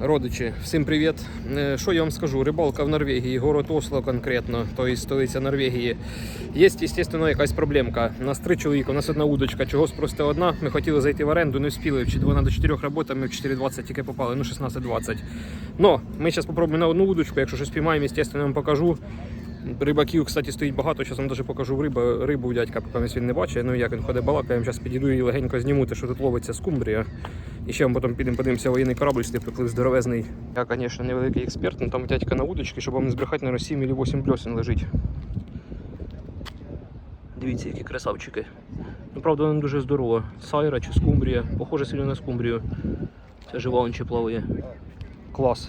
Родичі, всім привіт. Е, Що я вам скажу? Рибалка в Норвегії, город Осло конкретно, тобто столиця Норвегії. Є, звісно, якась проблемка. У нас три чоловіка, у нас одна удочка, чогось просто одна. Ми хотіли зайти в оренду, не встигли. Вона до 4 роботи, ми в 4.20 тільки попали, ну 16.20. Но ми зараз спробуємо на одну удочку, якщо щось піймаємо, звісно, я вам покажу. Рибаків, кстати, стоїть багато. Зараз вам даже покажу рибу, рибу дядька, поки він не бачить. Ну як він ходить балакає, я вам зараз підійду і легенько зніму те, що тут ловиться скумбрія. І ще ми потім підемо подивимося воєнний корабль, сюди приплив здоровезний. Я, звісно, не великий експерт, але там дядька на удочці, щоб вам не збрехати, на 7 або 8 бльосин лежить. Дивіться, які красавчики. Ну, правда, вона дуже здорова. Сайра чи скумбрія. Похоже сильно на скумбрію. Це жива чи плаває. Клас.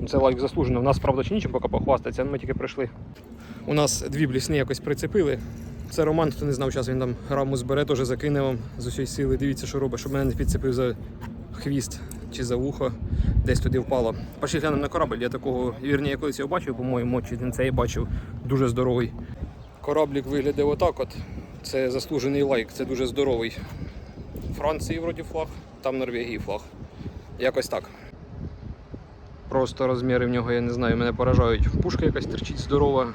Ну, Це лайк заслужено. У нас, правда, чи нічим поки похвастатися, ми тільки прийшли. У нас дві блісни якось прицепили. Це Роман, хто не знав, зараз він там раму збере, теж закине вам з усієї сили. Дивіться, що робить, щоб мене не підцепив за хвіст чи за вухо, десь туди впало. Пошли глянемо на корабль. Я такого, вірні, я колись його бачив, по-моєму, чи не цей бачив, дуже здоровий. Кораблік виглядає отак от. Це заслужений лайк, це дуже здоровий. Франції вроді флаг, там Норвегії флаг. Якось так. Просто розміри в нього, я не знаю, мене поражають. Пушка якась терчить здорова.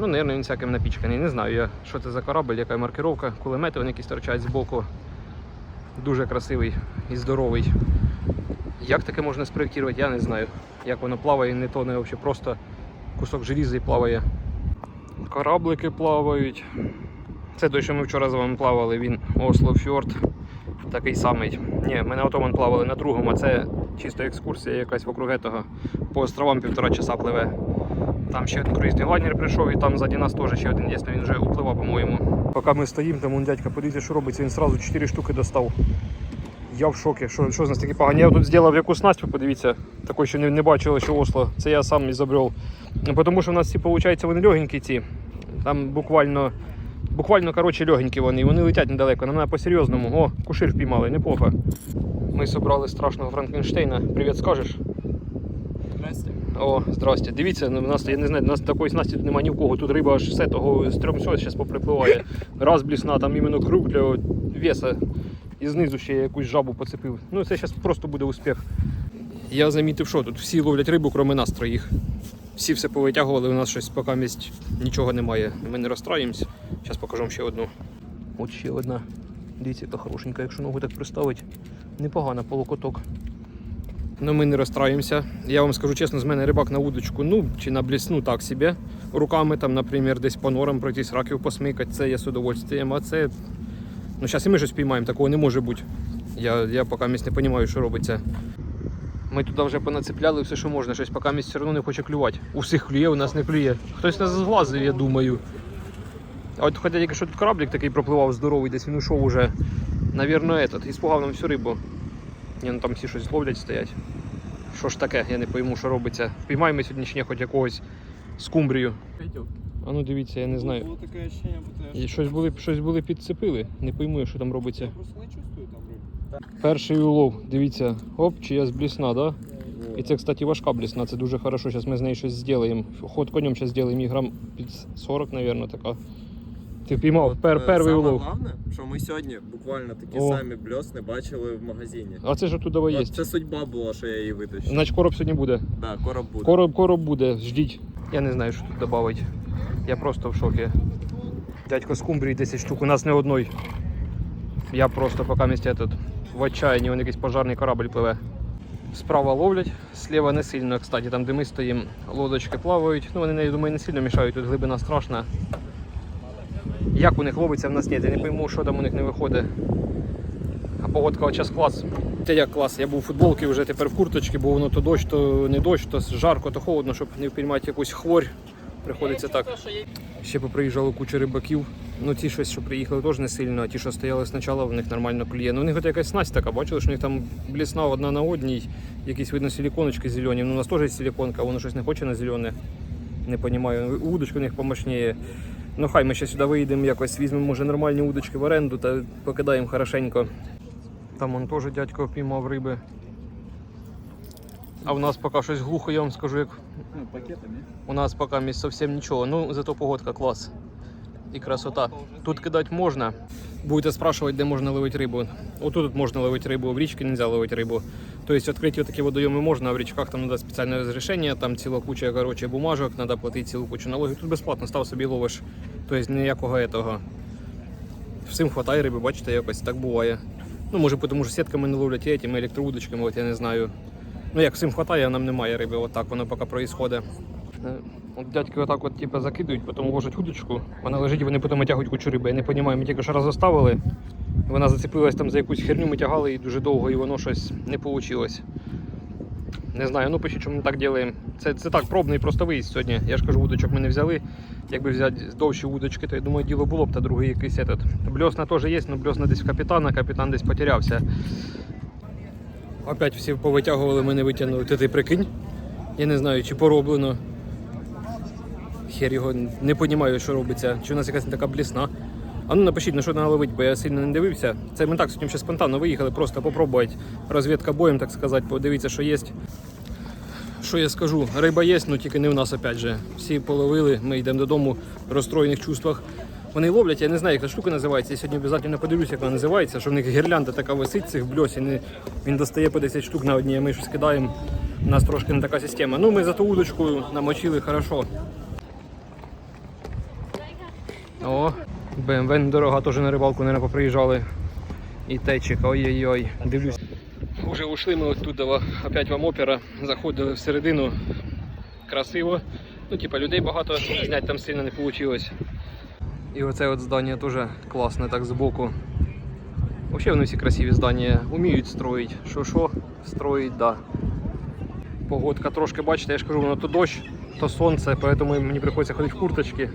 Ну, мабуть, він всяким напічканий. Не знаю я, що це за корабль, яка маркировка. Кулемети вони якісь торчать збоку. Дуже красивий і здоровий. Як таке можна спроєктувати, я не знаю. Як воно плаває, не тоне взагалі просто кусок желіза і плаває. Кораблики плавають. Це той, що ми вчора з вами плавали, він Осло Фьорд. Такий самий. Ні, ми на отоман плавали на другому, а це чисто екскурсія якась вокруг того. По островам півтора часа пливе. Там ще один круїзний лайнер прийшов і там ззаді нас теж ще один є, він вже upливав, по-моєму. Поки ми стоїмо, там он дядька, подивіться, що робиться, він одразу 4 штуки достав. Я в шокі, що, що з нас такі погані. Я тут зробив яку снасть, подивіться, такої, що не, не бачили, що Осло. Це я сам ізобрел. Ну, Тому що в нас ці, виходить, вони легенькі ці. Там буквально, буквально коротше, легенькі вони, вони летять недалеко. Нам треба по-серйозному. О, кушир впіймали, неплохо. Ми зібрали страшного Франкенштейна. Привіт, скажеш? Здрасте. О, здрасте. Дивіться, ну, у нас, я не знаю, у нас такої снасті тут немає ні в кого. Тут риба аж все того з 300 зараз поприпливає. Раз блісна, там іменно круг для веса. І знизу ще якусь жабу поцепив. Ну це зараз просто буде успіх. Я замітив, що тут всі ловлять рибу, крім нас троїх. Всі все повитягували, у нас щось поки місць нічого немає. Ми не розстраємось. Зараз покажу вам ще одну. От ще одна. Дивіться, яка хорошенька, якщо ногу так приставить. Непогана полукоток. Ну ми не розстраємося. Я вам скажу чесно, з мене рибак на удочку, ну чи на блісну так собі. Руками там, наприклад, десь по норам пройтись, раків посмикати, це я з удовольствием. А це. Ну зараз і ми щось піймаємо, такого не може бути. Я, я поки місць не розумію, що робиться. Ми туди вже понацепляли все, що можна, щось поки місць все одно не хоче клювати. У всіх клює, у нас не клює. Хтось нас зглазив, я думаю. От хоча тільки що тут кораблик такий пропливав здоровий, десь він ушов уже. Навірно, этот. І спугав нам всю рибу. Ні, ну там всі щось ловлять стоять. Що ж таке, я не пойму, що робиться. Впіймаємо сьогодні чи ні, хоч якогось скумбрію. Пойдем. А ну дивіться, я не знаю. Было такое ощущение, будто я... І щось були, щось були підцепили. Не пойму, що там Я робиться. просто не чувствую там рыбу. Перший улов, дивіться, оп, чиясь блісна, да? І це, кстати, важка блісна, це дуже хорошо. Зараз ми з нею щось зробимо. Ход конем зараз зробимо, і грам під 40, мабуть, така. Ти впіймав пер, Е, перший улов. головне, що ми сьогодні буквально такі О. самі бльосни бачили в магазині. А це ж оттуда є. От Це судьба була, що я її витащив. Значить короб сьогодні буде. Да, короб буде. Короб, короб буде, ждіть. Я не знаю, що тут додати. Я просто в шокі. Дядько скумбрії 10 штук, у нас не одної. Я просто поки місця тут в отчаянні, вон якийсь пожарний корабль пливе. Справа ловлять, сліва не сильно, кстати, там де ми стоїмо, лодочки плавають. Ну вони, я думаю, не сильно мішають, тут глибина страшна. Як у них ловиться в нас ні, я не пойму, що там у них не виходить. А погодка час клас. Це як клас. Я був у футболці вже тепер в курточці, бо воно то дощ, то не дощ, то жарко, то холодно, щоб не впіймати якусь хворь. Приходиться так. Ще поприїжджало куча рибаків. Ну ті щось, що приїхали, теж не сильно, а ті, що стояли спочатку, в них нормально клює. Ну, у них от якась снасть така, бачили, що у них там блісна одна на одній, якісь видно силіконочки зелені. Ну, у нас теж є силіконка, воно щось не хоче на зелене. Не розумію. Удочки у них помощніє. Ну хай ми ще сюди виїдемо, якось візьмемо може нормальні удочки в оренду та покидаємо хорошенько. Там он теж дядько впіймав риби. А в нас поки щось глухо, я вам скажу, як Ну, пакетами. у нас поки місць зовсім нічого. Ну, зато погодка клас. І красота. Тут кидати можна. Будете спрашувати, де можна ловити рибу. Отут можна ловити рибу, в річці не можна ловити рибу. Тобто відкриті такі водойоми можна, а в річках там треба спеціальне розрішення, там ціла куча коротше, бумажок, треба платити цілу кучу налогів. Тут безплатно став собі ловиш. Тобто ніякого етого. Всім хватає риби, бачите, якось так буває. Ну, може, тому що сітками не ловлять і этими електроудочками, от я не знаю. Ну, як всім хватає, а нам немає риби, от так воно поки проїсходить. Е, дядьки отак от, типу, закидують, потім ложать удочку, вона лежить і вони потім тягують кучу риби. Я не розумію, ми тільки що раз заставили, вона зацепилась там за якусь херню, ми тягали її дуже довго і воно щось не вийшло. Не знаю, ну пишіть, чому ми так робимо. Це, це так, пробний просто виїзд сьогодні. Я ж кажу, удочок ми не взяли. Якби взяти довші удочки, то я думаю, діло було б, та другий якийсь этот. Бльосна теж є, але бльосна десь в капітана, капітан десь потерявся. Опять всі повитягували, ми не витягнули. Ти, ти прикинь? Я не знаю, чи пороблено. Хер його не розумію, що робиться. Чи у нас якась не така блісна. А ну напишіть, на що треба ловити, бо я сильно не дивився. Це ми так сьогодні ще спонтанно виїхали, просто попробувати. Розвідка боєм, так сказати, подивіться, що є. Що я скажу? Риба є, ну тільки не в нас опять же. Всі половили, ми йдемо додому в розстроєних чувствах. Вони ловлять, я не знаю, як ця штука називається. Я сьогодні обов'язково подивлюся, як вона називається, що в них гірлянда така висить цих бльосін. Він достає по 10 штук на одній, а ми щось кидаємо. У нас трошки не така система. Ну, ми за ту удочку намочили хорошо. О, БМВ недорога, теж на рибалку, не поприїжджали. І течик, ой-ой-ой, дивлюсь. Уже ушли ми оттуда, опять вам опера, заходили всередину. Красиво. Ну, типа людей багато, зняти там сильно не вийшло. І оце от здання теж класне так збоку. Взагалі вони всі красиві здання, вміють строїть. Що що, строїть, да. Погодка трошки, бачите, я ж кажу, воно то дощ, то сонце, тому мені приходиться ходити в курточці.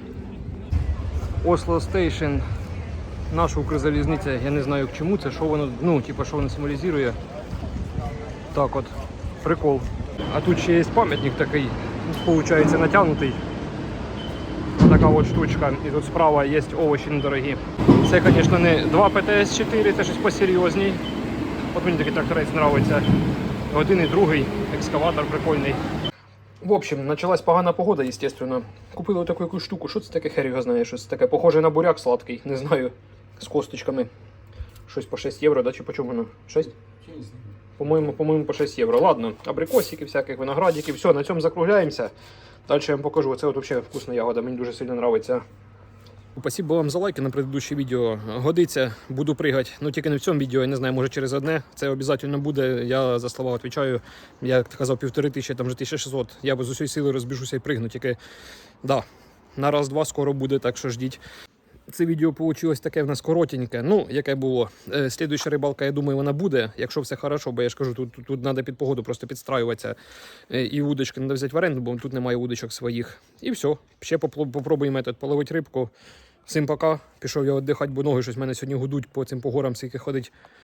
Осло Стейшн, наша Укрзалізниця, я не знаю к чому це, що воно, ну, типу, що воно символізує. Так от, прикол. А тут ще є пам'ятник такий, виходить, натягнутий. Така от штучка. І тут справа є овочі недорогі. Це, звісно, не 2 ПТС-4, це щось посерйозній. От мені такий тракторець подобається. Один і другий, екскаватор прикольний. В общем, началась погана погода, естественно. Купили вот такую штуку. Що це таке хер його знає? Щось таке похоже на буряк сладкий, не знаю. З косточками. Щось по 6 євро, да? Чи по чому воно? 6? По-моєму, по-моєму, по 6 євро. Ладно, абрикосики, всяких виноградики, все, на цьому закругляємося. Далі я вам покажу. Це от взагалі вкусна ягода, мені дуже сильно подобається. Спасибо вам за лайки на предыдущее відео. Годиться, буду пригати. Ну тільки не в цьому відео, я не знаю, може через одне. Це обов'язково буде. Я за слова відповідаю. Я казав, півтори тисячі, там вже 1600. Я з усієї сили розбіжуся і пригну. Тільки да, на раз-два скоро буде, так що ждіть. Це відео вийшло таке в нас коротеньке. Ну, яке було. Е, Слідуюча рибалка, я думаю, вона буде, якщо все хорошо, бо я ж кажу, тут, тут, тут треба під погоду просто підстраюватися. Е, І удочки треба взяти в оренду, бо тут немає удочок своїх. І все. Ще попро- попробуємо метод половити рибку. Всім пока. Пішов я віддихати, бо ноги щось в мене сьогодні гудуть по цим по горам, скільки ходить.